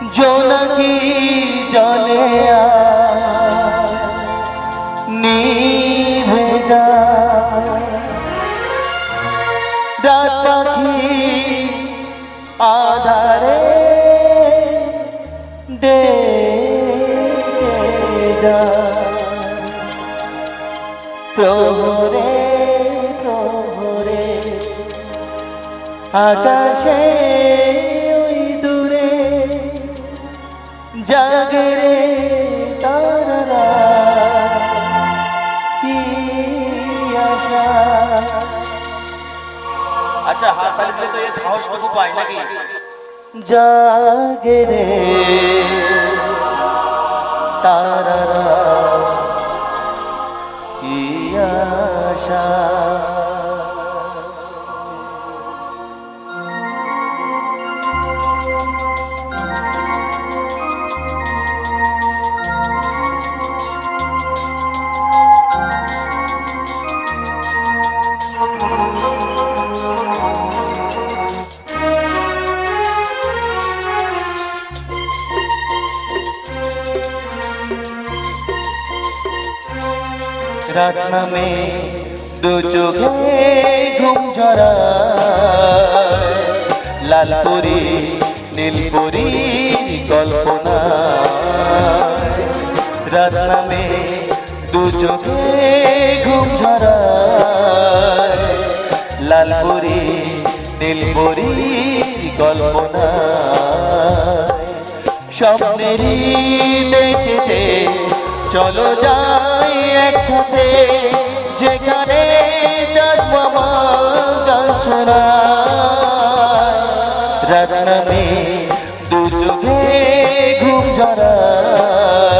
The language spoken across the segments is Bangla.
জোনাকি জলে নিভে যায় রাত পাখি আধারে ডেকে যায় প্রহরে প্রহরে আকাশে জাগরে তারা কি আশা? আচ্ছা হাত তালি দিলে তো এ সাহসটুকু পাই নাকি? জাগরে তারা কি আশা? রাত নামে দু চোখে ঘুম ঝরা লালপুরি, নীলপুরি কল্পনা রাত নামে দু চোখে ঘুম ঝরা লালপুরি, নীলপুরি কল্পনা স্বপ্নেরই দেশেতে চলো যাই একসাথে যেখানে জন্ম গান শোনায়। রাত নামে দু চোখে ঘুম ঝরায়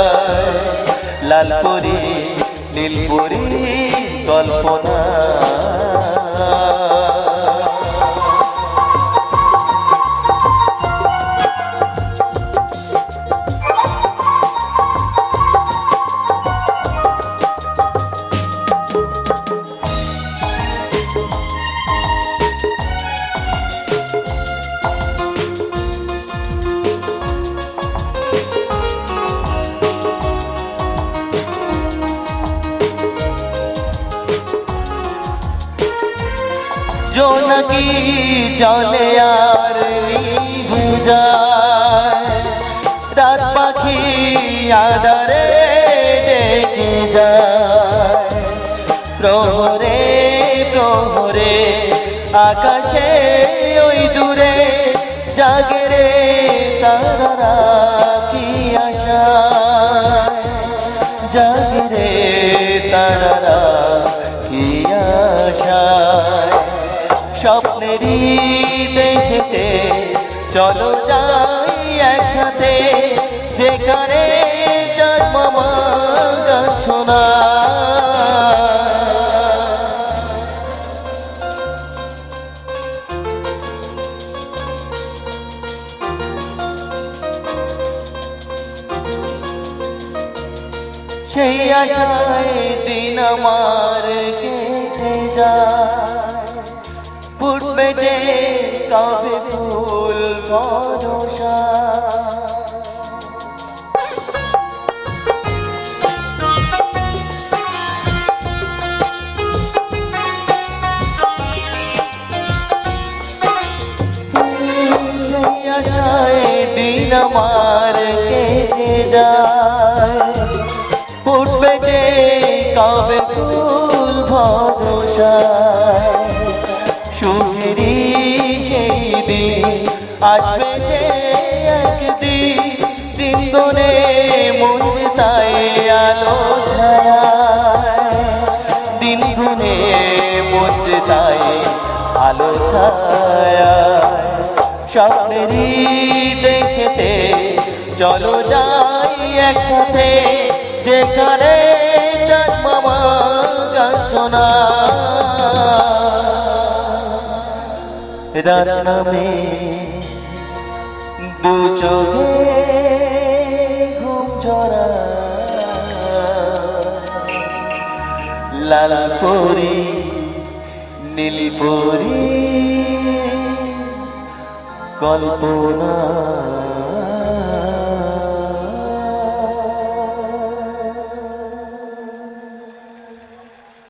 কল্পনা। জোনাকি জলে আর যায় রাত পাখি আদারে ডেকে যায় প্রহরে প্রহরে আকাশে ওই দূরে জাগরে তারা কি আশা জাগরে চলো যাই একসাথে যেখানে জন্ম গান শোনা। সেই আশায় দিন আমার কেটে যায়। ফুটবে যে কবে ফুল ভরসা আশায় দিন আমার কেটে যায়। ফুটবে যে কবে ফুল ভরসায় আসবে যে একদিন দিন গুনে মন তাই আলো ছায় দিন গুনে মন তাই আলো ছায় স্বপ্নেরই দেশেতে চলো যাই একসাথে। যেখানে জন্ম গান শোনা রাত নামে দু চোখে ঘুম ঝরা। লাল পরি নীল পরি কল্পনা।